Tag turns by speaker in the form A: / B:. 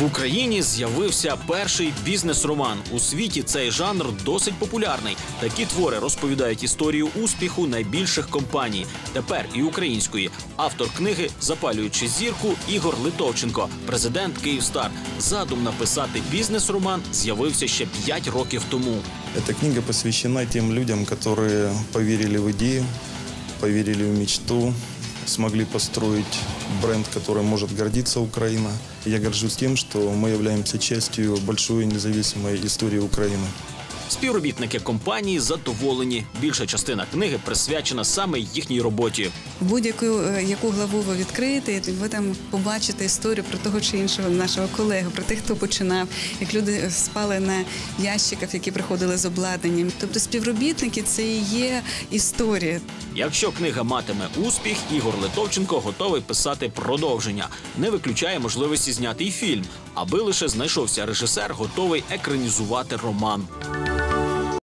A: В Україні з'явився перший бізнес-роман. У світі цей жанр досить популярний. Такі твори розповідають історію успіху найбільших компаній. Тепер і української. Автор книги Запалюючи зірку Ігор Литовченко, президент Київстар. Задум написати бізнес-роман з'явився ще 5 років тому.
B: Эта книга посвящена тем людям, которые поверили в идею, поверили в мечту, смогли построить бренд, которым может гордиться Украина. Я горжусь тем, что мы являемся частью большой независимой истории Украины.
A: Співробітники компанії задоволені. Більша частина книги присвячена саме їхній роботі.
C: Будь-яку е, яку главу ви відкриєте, ви там побачите історію про того чи іншого нашого колегу, про тих, хто починав, як люди спали на ящиках, які приходили з обладнанням. Тобто співробітники це і є історія.
A: Якщо книга матиме успіх, Ігор Литовченко готовий писати продовження. Не виключає можливості зняти й фільм, аби лише знайшовся режисер, готовий екранізувати роман.